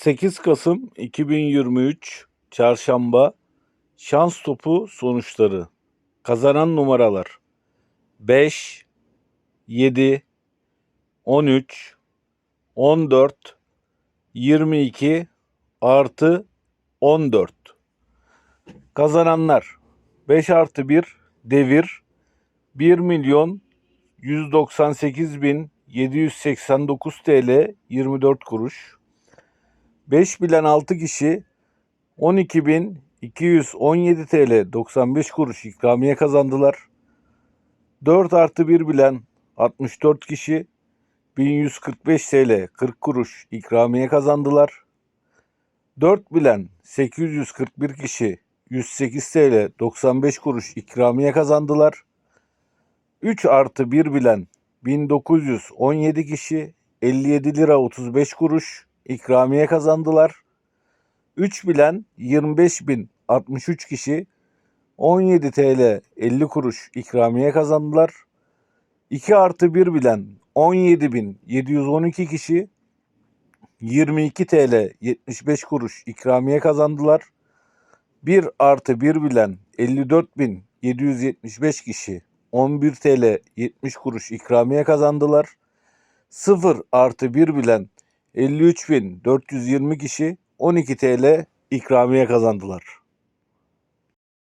8 Kasım 2023 Çarşamba Şans Topu sonuçları. Kazanan numaralar 5 7 13 14 22 artı 14 Kazananlar 5 artı 1 devir 1 milyon 198 bin 789 TL 24 kuruş 5 bilen 6 kişi 12.217 TL 95 kuruş ikramiye kazandılar. 4 artı 1 bilen 64 kişi 1145 TL 40 kuruş ikramiye kazandılar. 4 bilen 841 kişi 108 TL 95 kuruş ikramiye kazandılar. 3 artı 1 bilen 1917 kişi 57 lira 35 kuruş ikramiye kazandılar. 3 bilen 25.063 kişi 17 TL 50 kuruş ikramiye kazandılar. 2 artı 1 bilen 17.712 kişi 22 TL 75 kuruş ikramiye kazandılar. 1 artı 1 bilen 54.775 kişi 11 TL 70 kuruş ikramiye kazandılar. 0 artı 1 bilen 53.420 kişi 12 TL ikramiye kazandılar.